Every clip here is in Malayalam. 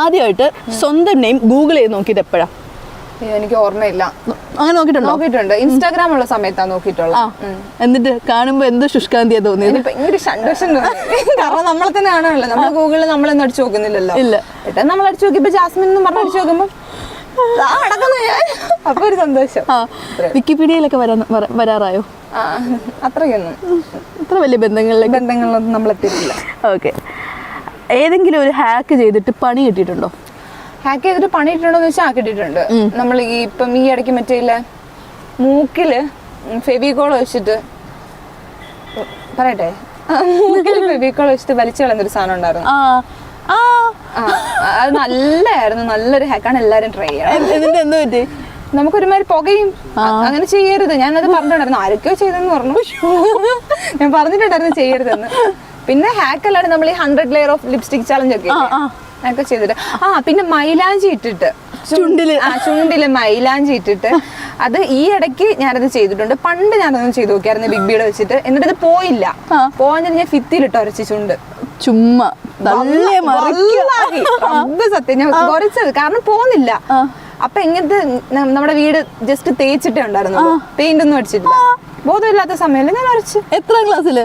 ആദ്യമായിട്ട് സ്വന്തം നെയിം ഗൂഗിൾ ചെയ്ത് നോക്കിയത് എപ്പോഴാ? എനിക്ക് ഓർമ്മയില്ല. അങ്ങനെ നോക്കിയിട്ടുണ്ടോ? നോക്കിയിട്ടുണ്ട്. ഇൻസ്റ്റാഗ്രാം ഉള്ള സമയത്താണ് നോക്കിയിട്ടുള്ളത് എന്നിട്ട് കാണുമ്പോ എന്ത് ശുഷ്കാന്തിയാ തോന്നിയത്? ഭയങ്കര സന്തോഷം കാരണം നമ്മളെ തന്നെ കാണുമല്ലോ. നമ്മൾ ഗൂഗിളിൽ നമ്മളൊന്നും അടിച്ചു നോക്കുന്നില്ലല്ലോ. ഇല്ല. എന്നിട്ട് നമ്മൾ അടിച്ചു നോക്കിയപ്പോ ജാസ്മിൻ എന്ന് പറഞ്ഞ് അടിച്ചു നോക്കുമ്പോ അപ്പൊ ഒരു സന്തോഷം. വിക്കിപീഡിയയിലൊക്കെ വരാറായോ? അത്രയൊന്നും. ഇത്ര വലിയ ബന്ധങ്ങളിലേക്ക് ബന്ധങ്ങളിലൊന്നും നമ്മൾ എത്തിയിട്ടില്ല ഓക്കെ. ഏതെങ്കിലും ഒരു ഹാക്ക് ചെയ്തിട്ട് പണി കിട്ടിയിട്ടുണ്ടോ? ഹാക്ക് ചെയ്തിട്ട് പണി കിട്ടിയിട്ടുണ്ടോ എന്ന് വെച്ചാൽ കിട്ടിയിട്ടുണ്ട്. നമ്മൾ ഈ ഇപ്പം ഈ ഇടയ്ക്ക് മറ്റേ മൂക്കിൽ ഫെവിക്കോൾ വെച്ചിട്ട് പറയട്ടെ. മൂക്കിൽ ഫെവിക്കോൾ വെച്ചിട്ട് വലിച്ചു കളയുന്നൊരു സാധനം ഉണ്ടായിരുന്നു. ആ ആ. ആ, അത് നല്ലായിരുന്നു നല്ലൊരു ഹാക്കാണ് എല്ലാരും ട്രൈ ചെയ്യണം. നമുക്കൊരുമാതിരി പുകയും അങ്ങനെ ചെയ്യരുത്. ഞാനത് പറഞ്ഞിട്ടുണ്ടായിരുന്നു. ആരൊക്കെയോ ചെയ്തെന്ന് പറഞ്ഞു. ഞാൻ പറഞ്ഞിട്ടുണ്ടായിരുന്നു ചെയ്യരുതെന്ന്. പിന്നെ ഹാക്ക് അല്ലാണ്ട് നമ്മൾ ഈ hundred layer of lipstick challenge ഒക്കെ. അതൊക്കെ ചെയ്തിട്ട്. ആ പിന്നെ മൈലാഞ്ചി ഇട്ടിട്ട്. ചുണ്ടിൽ. ആ ചുണ്ടിൽ മൈലാഞ്ചി ഇട്ടിട്ട്. അത് ഈ ഇടയ്ക്ക് ഞാനത് ചെയ്തിട്ടുണ്ട്. പണ്ട് ഞാനതൊന്നും ചെയ്തു നോക്കിയായിരുന്നു ബിഗ് ബിയുടെ വെച്ചിട്ട്. എന്നിട്ട് ഇത് പോയില്ല. പോകാൻ ഞാൻ ഫിത്തിയിലിട്ടോ ഉരച്ച് ചുണ്ട്. ചുമ്മാ. സത്യം. ഞാൻ കുറച്ചത്. കാരണം പോകുന്നില്ല അപ്പൊ എങ്ങനത്തെ നമ്മുടെ വീട് ജസ്റ്റ് തേച്ചിട്ടേ ഉണ്ടായിരുന്നു പെയിന്റ് ഒന്നും അടിച്ചിട്ടില്ല. ബോധമില്ലാത്ത സമയത്ത് ഞാൻ അരച്ച് എത്ര ക്ലാസ്സിൽ?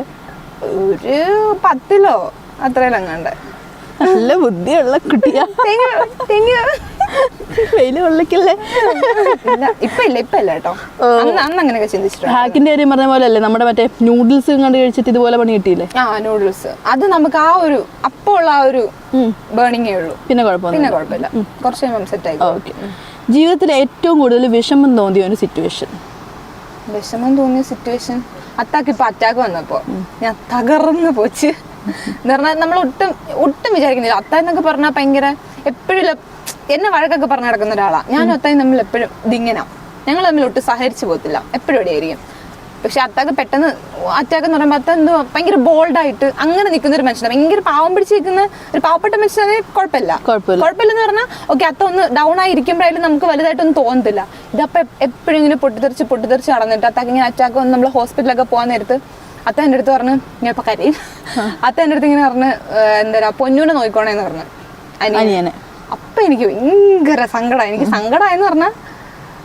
ഒരു പത്തിലോ അത്രയിലങ്ങാണ്ട് നല്ല ബുദ്ധിയുള്ള കുട്ടിയാ. വെയിൽ കൊള്ളിക്കല്ലേ? ഇപ്പൊ ഇല്ല ഇപ്പൊ ഇല്ല കേട്ടോ. അന്ന് അന്ന് അങ്ങനെയൊക്കെ ചിന്തിച്ചിട്ടുണ്ട്. ഹാക്കിന്റെ കാര്യം പറഞ്ഞ പോലെ അല്ലേ നമ്മുടെ മറ്റേ നൂഡിൽസ് കണ്ട് കഴിച്ചിട്ട് ഇതുപോലെ പണി കിട്ടിയില്ലേ? ആ നൂഡിൽസ് അത് നമുക്ക് ആ ഒരു അപ്പോൾ ഉള്ള ആ ഒരു ബേണിങ്ങേ ഉള്ളൂ. പിന്നെ കുഴപ്പമൊന്നും പിന്നെ കുഴപ്പമില്ല. കുറച്ച് കഴിയുമ്പോൾ സെറ്റ് ആയി ഓക്കെ. ജീവിതത്തിൽ ഏറ്റവും കൂടുതൽ വിഷമം തോന്നിയ ഒരു സിറ്റുവേഷൻ വിഷമം തോന്നിയ സിറ്റുവേഷൻ അത്താക്ക് ഇപ്പൊ അറ്റാക്ക് വന്നപ്പോ. ഞാൻ തകർന്നു പോച്ച്. എന്ന് പറഞ്ഞാൽ നമ്മൾ ഒട്ടും ഒട്ടും വിചാരിക്കുന്നില്ല. അത്ത എന്നൊക്കെ പറഞ്ഞാൽ ഭയങ്കര എപ്പോഴും എന്നെ വഴക്കൊക്കെ പറഞ്ഞു നടക്കുന്ന ഒരാളാണ് ഞാനും അത്തായും തമ്മിൽ എപ്പോഴും ഇതിങ്ങനെ. ഞങ്ങൾ തമ്മിൽ ഒട്ടും സഹകരിച്ചു പോകത്തില്ല. എപ്പോഴും ഇവിടെയായിരിക്കും. പക്ഷെ അത്താക്ക് പെട്ടെന്ന് അറ്റാക്ക് എന്ന് പറയുമ്പോൾ അത്ത എന്തോ ഭയങ്കര ബോൾഡായിട്ട് അങ്ങനെ നിൽക്കുന്ന ഒരു മനുഷ്യനാണ് ഭയങ്കര പാവം പിടിച്ച് നിൽക്കുന്ന ഒരു പാവപ്പെട്ട മനുഷ്യനെ കുഴപ്പമില്ല. കുഴപ്പമില്ല. എന്ന് പറഞ്ഞാൽ ഓക്കെ അത്ത ഒന്ന് ഡൗൺ ആയി ഇരിക്കുമ്പോഴായാലും നമുക്ക് വലുതായിട്ടൊന്നും തോന്നത്തില്ല. ഇതപ്പം എപ്പോഴും ഇങ്ങനെ പൊട്ടിത്തെറിച്ച് പൊട്ടിത്തെറിച്ച് നടന്നിട്ട് അത്താക്ക് ഇങ്ങനെ അറ്റാക്ക് വന്ന് നമ്മൾ ഹോസ്പിറ്റലൊക്കെ പോകാൻ നേരത്ത് അത്ത എന്റെ അടുത്ത് പറഞ്ഞു ഞാൻ ഇപ്പൊ കരയും. അത്ത എന്റെ അടുത്ത് ഇങ്ങനെ പറഞ്ഞ് എന്താ പറയുക പൊന്നൂനെ നോക്കിക്കോണേന്ന് പറഞ്ഞു. അനിയനെ. അപ്പൊ എനിക്ക് ഭയങ്കര സങ്കടം. എനിക്ക് സങ്കടമായെന്ന് പറഞ്ഞാൽ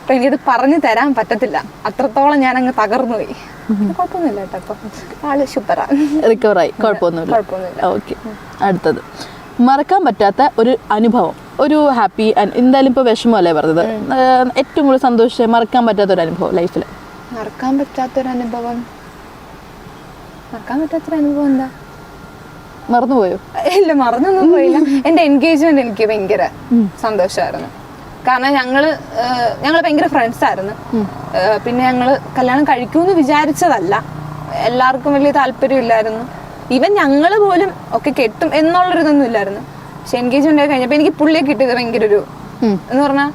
അപ്പൊ എനിക്കത് പറഞ്ഞു തരാൻ പറ്റത്തില്ല. അത്രത്തോളം ഞാൻ അങ്ങ് തകർന്നു പോയി. കുഴപ്പമൊന്നുമില്ല കേട്ടോ. അപ്പൊ ആൾ സൂപ്പറാ റിക്കവറായി കുഴപ്പമൊന്നുമില്ല. കുഴപ്പമൊന്നുമില്ല. ഓക്കെ അടുത്തത്. മറക്കാൻ പറ്റാത്ത ഒരു അനുഭവം. ഒരു ഹാപ്പി എന്തായാലും ഇപ്പോൾ വിഷമമല്ലേ പറഞ്ഞത്? ഏറ്റവും കൂടുതൽ സന്തോഷിച്ച മറക്കാൻ പറ്റാത്ത ഒരു അനുഭവം ലൈഫിൽ മറക്കാൻ പറ്റാത്ത ഒരു അനുഭവം. മറക്കാൻ പറ്റാത്തൊരു അനുഭവം എന്താ? മറന്നുപോയോ? ഇല്ല മറന്നൊന്നും പോയില്ല. എന്റെ എൻഗേജ്മെന്റ് എനിക്ക് ഭയങ്കര സന്തോഷമായിരുന്നു. കാരണം ഞങ്ങൾ ഞങ്ങൾ ഭയങ്കര ഫ്രണ്ട്സ് ആയിരുന്നു. പിന്നെ ഞങ്ങൾ കല്യാണം കഴിക്കുമെന്ന് വിചാരിച്ചതല്ല. എല്ലാവർക്കും വലിയ താല്പര്യം ഇല്ലായിരുന്നു. ഈവൻ ഞങ്ങൾ പോലും ഒക്കെ കെട്ടും എന്നുള്ളൊരിതൊന്നും ഇല്ലായിരുന്നു. പക്ഷെ എൻഗേജ്മെന്റ് ഒക്കെ കഴിഞ്ഞപ്പോൾ എനിക്ക് പുള്ളിയെ കിട്ടിയത് ഭയങ്കര ഒരു എന്ന് പറഞ്ഞാൽ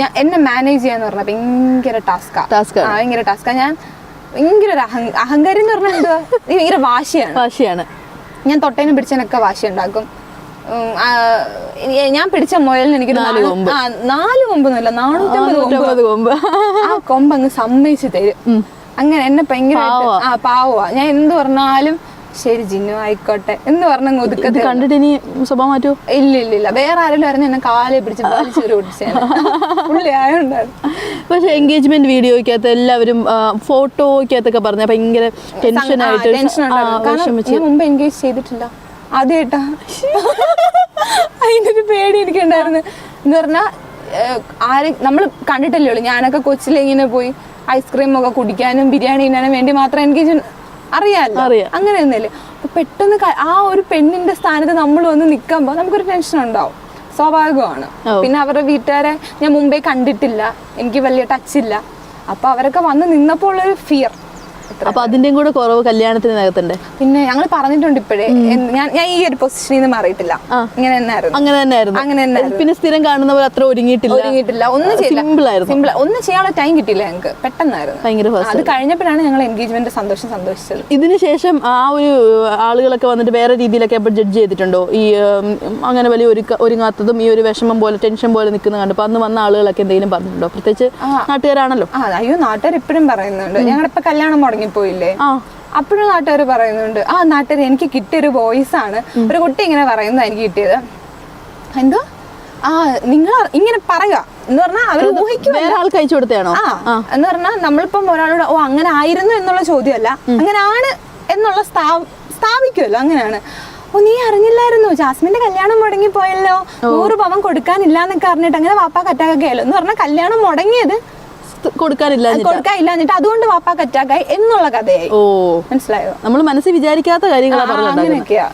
ഞാൻ എന്നെ മാനേജ് ചെയ്യാന്ന് പറഞ്ഞാൽ ഭയങ്കര ടാസ്കാ. ഭയങ്കര ടാസ്കാ ഞാൻ ഭയങ്കര ഒരു അഹങ്കാരം എന്ന് പറഞ്ഞാൽ എന്തുവാ ഭയങ്കര വാശിയാണ്. വാശിയാണ്. ഞാൻ തൊട്ടേനും പിടിച്ചതിനൊക്കെ വാശി ഉണ്ടാക്കും ഞാൻ പിടിച്ച മുയലിന് എനിക്ക് നാല് കൊമ്പ്. നാല് കൊമ്പൊന്നുമില്ല നാനൂറ്റമ്പത് കൊമ്പ്. ആ കൊമ്പ്. അങ്ങ് സമ്മതിച്ച് തരും. അങ്ങനെ എന്നെ ഭയങ്കര. ആ പാവമാ ഞാൻ എന്ത് പറഞ്ഞാലും ശരി ജിന്നു ആയിക്കോട്ടെ. എന്ന് പറഞ്ഞ ഇത് ഒതുക്കത്തെ കണ്ടിട്ട് ഇനി സ്വഭാവം മാറ്റോ ഇല്ല ഇല്ല ഇല്ല. വേറെ ആരെങ്കിലും അറിഞ്ഞ എന്നെ കാലെ പിടിച്ച് പുള്ളി ആയോണ്ടാണ്. പക്ഷെ എൻഗേജ്മെന്റ് വീഡിയോയ്ക്കകത്ത് എല്ലാവരും ഫോട്ടോയ്ക്കകത്തൊക്കെ പറഞ്ഞ ഭയങ്കര ടെൻഷൻ ആയിട്ട് മുമ്പ് എൻഗേജ് ചെയ്തിട്ടില്ല. ആദ്യമായിട്ടാ അതിന്റെ ഒരു പേടി എനിക്കുണ്ടായിരുന്നു. എന്ന് പറഞ്ഞാൽ ആരും നമ്മൾ കണ്ടിട്ടല്ലേ ഉള്ളൂ. ഞാനൊക്കെ കൊച്ചിലിങ്ങനെ പോയി ഐസ്ക്രീം ഒക്കെ കുടിക്കാനും ബിരിയാണി തിന്നാനും വേണ്ടി മാത്രം എനിക്ക് അറിയാമല്ലോ അങ്ങനെ അപ്പൊ പെട്ടെന്ന് ആ ഒരു പെണ്ണിന്റെ സ്ഥാനത്ത് നമ്മൾ വന്ന് നിൽക്കുമ്പോൾ നമുക്കൊരു ടെൻഷൻ ഉണ്ടാവും. സ്വാഭാവികമാണ്. പിന്നെ അവരുടെ വീട്ടുകാരെ ഞാൻ മുമ്പേ കണ്ടിട്ടില്ല. എനിക്ക് വലിയ ടച്ച് ഇല്ല. അപ്പൊ അവരൊക്കെ വന്ന് നിന്നപ്പോൾ ഉള്ളൊരു ഫിയർ അപ്പൊ അതിന്റെയും കൂടെ കുറവ് കല്യാണത്തിന് കല്യാണത്തിനകത്തുണ്ട്. പിന്നെ ഞങ്ങൾ പറഞ്ഞിട്ടുണ്ട് ഇപ്പോഴേ ഞാൻ ഞാൻ ഈ ഒരു പൊസിഷനിൽ നിന്ന് മാറിയിട്ടില്ല. അങ്ങനെ തന്നെയായിരുന്നു. അങ്ങനെ തന്നെയായിരുന്നു. അങ്ങനെ തന്നെ പിന്നെ സ്ഥിരം കാണുന്ന പോലെ അത്ര ഒരുങ്ങിയിട്ടില്ല. ഒരുങ്ങിയിട്ടില്ല. ഒന്നും ചെയ്യില്ല. സിമ്പിൾ ആയിരുന്നു. സിമ്പിൾ ഒന്നും ചെയ്യാനുള്ള ടൈം കിട്ടിയില്ല ഞങ്ങൾക്ക് പെട്ടെന്നായിരുന്നു. ഭയങ്കര അത് കഴിഞ്ഞപ്പോഴാണ് ഞങ്ങൾ എൻഗേജ്മെന്റ് സന്തോഷം സന്തോഷിച്ചത്. ഇതിനുശേഷം ആ ഒരു ആളുകളൊക്കെ വന്നിട്ട് വേറെ രീതിയിലൊക്കെ അപ്പോൾ ജഡ്ജ് ചെയ്തിട്ടുണ്ടോ? ഈ അങ്ങനെ വലിയ ഒരുങ്ങാത്തതും ഈ ഒരു വിഷമം പോലെ ടെൻഷൻ പോലെ നിൽക്കുന്ന കണ്ടപ്പോൾ അന്ന് വന്ന ആളുകളൊക്കെ എന്തെങ്കിലും പറഞ്ഞിട്ടുണ്ടോ? പ്രത്യേകിച്ച് നാട്ടുകാരാണല്ലോ. അയ്യോ നാട്ടുകാർ ഇപ്പോഴും പറയുന്നുണ്ട്. ഞങ്ങളിപ്പോ കല്യാണം ആ. അപ്പോഴും നാട്ടുകാർ പറയുന്നുണ്ട് ആ നാട്ടുകാർ എനിക്ക് കിട്ടിയൊരു വോയിസ് ആണ്. ഒരു കുട്ടി ഇങ്ങനെ പറയുന്നത് എനിക്ക് കിട്ടിയത്. എന്തോ? ആ നിങ്ങൾ ഇങ്ങനെ പറയുക. എന്ന് പറഞ്ഞാൽ അവർ ഊഹിക്കും അയച്ചു കൊടുത്തതാണോ? ആ. എന്ന് പറഞ്ഞാൽ നമ്മളിപ്പം ഒരാളോട് ഓ അങ്ങനെ ആയിരുന്നു എന്നുള്ള ചോദ്യമല്ല. അങ്ങനെ ആണ് എന്നുള്ള സ്ഥാ- സ്ഥാപിക്കുമല്ലോ അങ്ങനെയാണ് ഓ നീ അറിഞ്ഞില്ലായിരുന്നു. ജാസ്മിന്റെ കല്യാണം മുടങ്ങി പോയല്ലോ നൂറ് പവൻ കൊടുക്കാനില്ല എന്നൊക്കെ അറിഞ്ഞിട്ട് അങ്ങനെ വാപ്പാ കറ്റാക്കൊക്കെ ആയല്ലോ. എന്ന് പറഞ്ഞാൽ കല്യാണം മുടങ്ങിയത് കൊടുക്കാനില്ല കൊടുക്കാനില്ല എന്നിട്ട് അതുകൊണ്ട് വാപ്പാക്ക് അറ്റാക്കായി എന്നുള്ള കഥയായി. ഓ. മനസ്സിലായോ? നമ്മൾ മനസ്സിൽ വിചാരിക്കാത്ത കാര്യങ്ങളാണ് അങ്ങനെയൊക്കെയാ.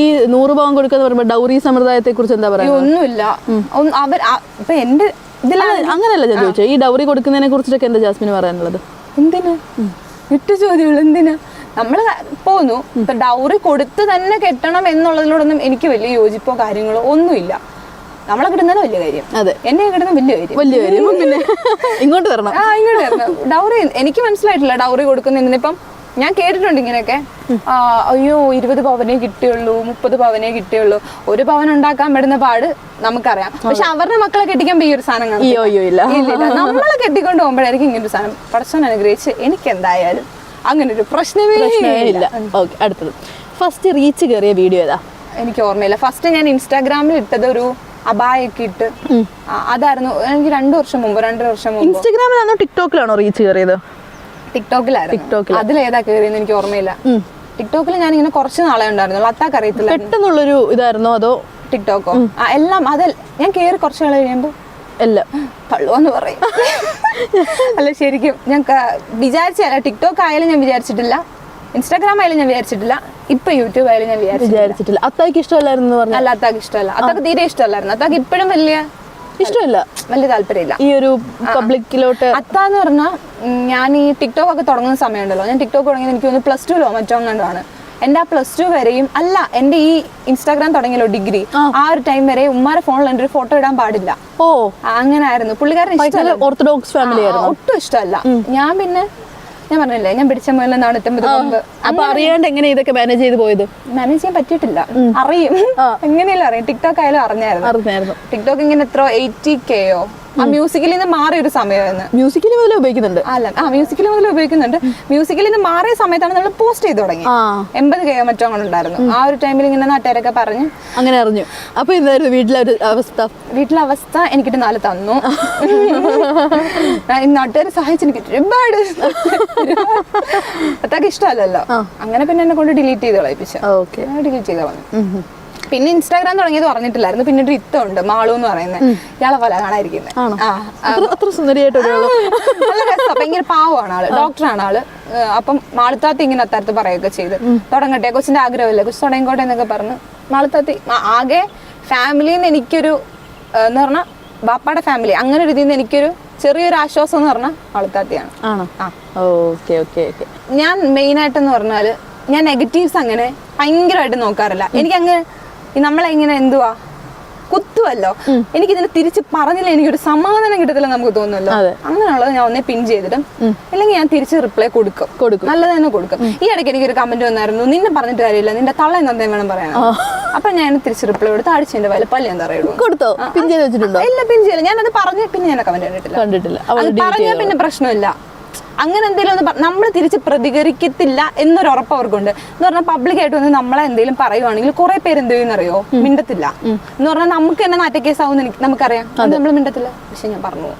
ഈ നൂറ് പവൻ കൊടുക്കുന്ന പറയുമ്പോൾ ഡൗറി സമ്പ്രദായത്തെ കുറിച്ച് എന്താ പറയാ പറയുക ഒന്നുമില്ല ഒന്ന് അവർ ഇപ്പൊ എന്റെ ഇതിലാണ് അങ്ങനെയല്ല ഞാൻ ചോദിച്ചത്. ഈ ഡൗറി കൊടുക്കുന്നതിനെ കുറിച്ചിട്ടൊക്കെ എന്താ ജാസ്മിന് പറയാനുള്ളത്? എന്തിനാ? എട്ട് ചോദ്യങ്ങൾ എന്തിനാ? നമ്മൾ പോന്നു ഇപ്പൊ ഡൗറി കൊടുത്ത് തന്നെ കെട്ടണം എന്നുള്ളതിനോടൊന്നും എനിക്ക് വലിയ യോജിപ്പോ കാര്യങ്ങളോ ഒന്നുമില്ല. നമ്മളെ കിട്ടുന്നത് വലിയ കാര്യം. അതെ. എന്നെ കിട്ടുന്ന വലിയ കാര്യം. വലിയ കാര്യം. പിന്നെ ഇങ്ങോട്ട് വരണം. ആ ഇങ്ങോട്ട് വരണം. ഡൗറി എനിക്ക് മനസ്സിലായിട്ടില്ല ഡൗറി കൊടുക്കുന്നതിന് ഇപ്പം ഞാൻ കേട്ടിട്ടുണ്ട് ഇങ്ങനെയൊക്കെ. അയ്യോ ഇരുപത് പവനേ കിട്ടിയുള്ളൂ മുപ്പത് പവനേ കിട്ടിയുള്ളൂ. ഒരു പവൻ ഉണ്ടാക്കാൻ പെടുന്ന പാട് നമുക്കറിയാം. പക്ഷെ അവരുടെ മക്കളെ കെട്ടിക്കാൻ ഈ ഒരു സാധനം ഇല്ല. നമ്മളെ കെട്ടിക്കൊണ്ട് പോകുമ്പോഴായിരിക്കും ഇങ്ങനെ ഒരു സാധനം. പടച്ചോൻ അനുഗ്രഹിച്ച് എനിക്ക് എന്തായാലും അങ്ങനെ ഒരു പ്രശ്നമേ പ്രശ്നമേ ഇല്ല. ഓക്കെ അടുത്തത്. ഫസ്റ്റ് റീച്ച് കയറിയ വീഡിയോ ഏതാ? എനിക്ക് ഓർമ്മയില്ല. ഫസ്റ്റ് ഞാൻ ഇൻസ്റ്റാഗ്രാമിൽ ഇട്ടത് ഒരു അബായൊക്കെ ഇട്ട്. അതായിരുന്നു എനിക്ക് രണ്ടു വർഷം മുമ്പ് രണ്ടര വർഷം മുമ്പ്. ഇൻസ്റ്റാഗ്രാമിലാണോ ടിക്ടോക്കിലാണോ റീച്ച് കയറിയത്? ടിക്ടോക്കിലായിരുന്നു. ടിക്ടോക്കിൽ. അതിലേതാ കയറിയെന്ന് എനിക്ക് ഓർമ്മയില്ല. ടിക്ടോക്കിൽ ഞാൻ ഇങ്ങനെ കുറച്ച് നാളെ ഉണ്ടായിരുന്നുള്ളൂ. അത്താക്ക് അറിയത്തില്ല. പെട്ടെന്നുള്ളൊരു ഇതായിരുന്നോ അതോ? ടിക്ടോക്കോ? എല്ലാം അത് ഞാൻ കയറി കുറച്ച് നാൾ കഴിയുമ്പോൾ എല്ലാം പറയും. അല്ല ശരിക്കും ഞാൻ വിചാരിച്ചല്ല ടിക്ടോക്ക് ആയാലും ഞാൻ വിചാരിച്ചിട്ടില്ല. ഇൻസ്റ്റാഗ്രാം ആയാലും ഞാൻ വിചാരിച്ചിട്ടില്ല. ഇപ്പൊ യൂട്യൂബ് ആയാലും ഞാൻ വിചാരിച്ചിട്ടില്ല. അത്താക്ക് ഇഷ്ടമല്ലായിരുന്നു പറഞ്ഞു അല്ല അത്താക്ക് ഇഷ്ടമല്ല. അത്താക്ക് തീരെ ഇഷ്ടമല്ലായിരുന്നു. അത്താക്ക് ഇപ്പോഴും വലിയ ഇഷ്ടമില്ല. വലിയ താല്പര്യമില്ല. ഈ ഒരു പബ്ലിക്കിലോട്ട് അത്താന്ന് പറഞ്ഞാൽ ഞാൻ ഈ ടിക്ടോക്ക് ഒക്കെ തുടങ്ങുന്ന സമയമുണ്ടല്ലോ. ഞാൻ ടിക്ടോക്ക് തുടങ്ങിയത് എനിക്ക് തോന്നുന്നു പ്ലസ് ടുലോ മറ്റോ കണ്ടാണ് എന്റെ ആ പ്ലസ് ടു വരെയും അല്ല എന്റെ ഈ ഇൻസ്റ്റാഗ്രാം തുടങ്ങിയല്ലോ ഡിഗ്രി. ആ. ഒരു ടൈം വരെ ഉമ്മാരെ ഫോണിൽ എന്റെ ഒരു ഫോട്ടോ ഇടാൻ പാടില്ല. ഓ. അങ്ങനെ ആയിരുന്നു പുള്ളിക്കാരൻ ഇഷ്ടമല്ല. ഓർത്തഡോക്സ് ഫാമിലി ആയിരുന്നു. ഒട്ടും ഇഷ്ടമല്ല. ഞാൻ പിന്നെ ഞാൻ പറഞ്ഞില്ലേ ഞാൻ പിടിച്ച മുതൽ നാണൂറ്റമ്പത് കൊമ്പ്. അപ്പൊ അറിയാണ്ട് എങ്ങനെ ഇതൊക്കെ മാനേജ് ചെയ്ത് പോയത്? മാനേജ് ചെയ്യാൻ പറ്റിയിട്ടില്ല. അറിയും. എങ്ങനെയല്ല അറിയാം. ടിക്ടോക്ക് ആയാലും അറിഞ്ഞായിരുന്നു. അറിഞ്ഞായിരുന്നു. ടിക്ടോക്ക് ഇങ്ങനെ എത്ര എയ്റ്റി കെയോ ആ മ്യൂസിക്കിൽ നിന്ന് മാറിയ ഒരു സമയമായിരുന്നു. മ്യൂസിക്കിൽ മുതലേ ഉപയോഗിക്കുന്നുണ്ട്. അല്ല ആ മ്യൂസിക്കിൽ മുതൽ ഉപയോഗിക്കുന്നുണ്ട്. മ്യൂസിക്കിൽ നിന്ന് മാറിയ സമയത്താണ് നമ്മൾ പോസ്റ്റ് ചെയ്ത് തുടങ്ങി എൺപത് കെയോ മറ്റോ അങ്ങനെ ഉണ്ടായിരുന്നു ആ ഒരു ടൈമിൽ ഇങ്ങനെ നാട്ടുകാരൊക്കെ പറഞ്ഞു അങ്ങനെ അറിഞ്ഞു. അപ്പൊ എന്തായിരുന്നു വീട്ടിലെ ഒരു അവസ്ഥ? വീട്ടിലെ അവസ്ഥ എനിക്കിട്ട് നാല് തന്നു. നാട്ടുകാരെ സഹായിച്ചു എനിക്ക് ഒരുപാട് അതൊക്കെ ഇഷ്ടമല്ലല്ലോ അങ്ങനെ പിന്നെ എന്നെ കൊണ്ട് ഡിലീറ്റ് ചെയ്ത് കളയിപ്പിച്ചു. ഡിലീറ്റ് ചെയ്ത് കളഞ്ഞു. പിന്നെ ഇൻസ്റ്റാഗ്രാം തുടങ്ങിയത് പറഞ്ഞിട്ടില്ലായിരുന്നു. പിന്നെ ഒരു ഇത്ത ഉണ്ട് മാളു എന്ന് പറയുന്നത്. ഇയാളെ പോലെ കാണാതിരിക്കുന്നത്. ഭയങ്കര പാവമാണ് ആൾ. ഡോക്ടറാണ് ആൾ. അപ്പം മാളുത്താത്തി ഇങ്ങനെ അത്താരത്ത് പറയുകയൊക്കെ ചെയ്ത്. തുടങ്ങട്ടെ കൊച്ചിന്റെ ആഗ്രഹമല്ലേ? കൊച്ചു തുടങ്ങിക്കോട്ടെ എന്നൊക്കെ പറഞ്ഞ് മാളുത്താത്തി ആകെ ആകെ നിന്ന് എനിക്കൊരു എന്ന് പറഞ്ഞാൽ ബാപ്പാടെ ഫാമിലി അങ്ങനെ ഒരു ഇതിൽ നിന്ന് എനിക്കൊരു ചെറിയൊരു ആശ്വാസം എന്ന് പറഞ്ഞാൽ മാളുത്താത്തിയാണ്. ആണോ? ആ. Okay okay okay. ഞാൻ മെയിൻ ആയിട്ടെന്ന് പറഞ്ഞാൽ ഞാൻ നെഗറ്റീവ്സ് അങ്ങനെ ഭയങ്കരമായിട്ട് നോക്കാറില്ല. എനിക്ക് അങ്ങ് നമ്മളെ ഇങ്ങനെ എന്തുവാ? കുത്തുവല്ലോ. എനിക്ക് ഇതിനെ തിരിച്ച് പറഞ്ഞില്ല എനിക്കൊരു സമാധാനം കിട്ടത്തില്ല നമുക്ക് തോന്നുന്നല്ലോ. അതെ. അങ്ങനെയുള്ളത് ഞാൻ ഒന്നേ പിൻ ചെയ്തിടും. അല്ലെങ്കിൽ ഞാൻ തിരിച്ച് റിപ്ലൈ കൊടുക്കും. കൊടുക്കും. നല്ലത് തന്നെ കൊടുക്കും. ഈ ഇടയ്ക്ക് എനിക്കൊരു കമന്റ് വന്നായിരുന്നു. നിന്നെ പറഞ്ഞിട്ട് കാര്യമില്ല. നിന്റെ തള്ള എന്താ വേണം പറയാൻ? അപ്പൊ ഞാൻ തിരിച്ച് റിപ്ലൈ കൊടുത്ത് അടിച്ച് എന്റെ വലപ്പല്ല എന്താ പറയുള്ളൂ കൊടുത്തോ? പിൻ ചെയ്ത് വെച്ചിട്ടുണ്ടോ? ഇല്ല പിൻ ചെയ്യില്ല. ഞാനത് പറഞ്ഞ പിന്നെ ഞാൻ കമന്റ് കണ്ടിട്ടില്ല. കണ്ടിട്ടില്ല. അത് പിന്നെ പ്രശ്നമില്ല. അങ്ങനെ എന്തെങ്കിലും ഒന്ന് നമ്മൾ തിരിച്ച് പ്രതികരിക്കത്തില്ല എന്നൊരു ഉറപ്പ് അവർക്കുണ്ട്. എന്ന് പറഞ്ഞാൽ പബ്ലിക്കായിട്ട് വന്ന് നമ്മളെ എന്തെങ്കിലും പറയുവാണെങ്കിൽ കുറെ പേര് എന്ത് ചെയ്യുന്നറിയോ മിണ്ടത്തില്ല. എന്ന് പറഞ്ഞാൽ നമുക്ക് തന്നെ കേസ് ആവും നമുക്കറിയാം. നമ്മൾ മിണ്ടത്തില്ല. പക്ഷെ ഞാൻ പറഞ്ഞു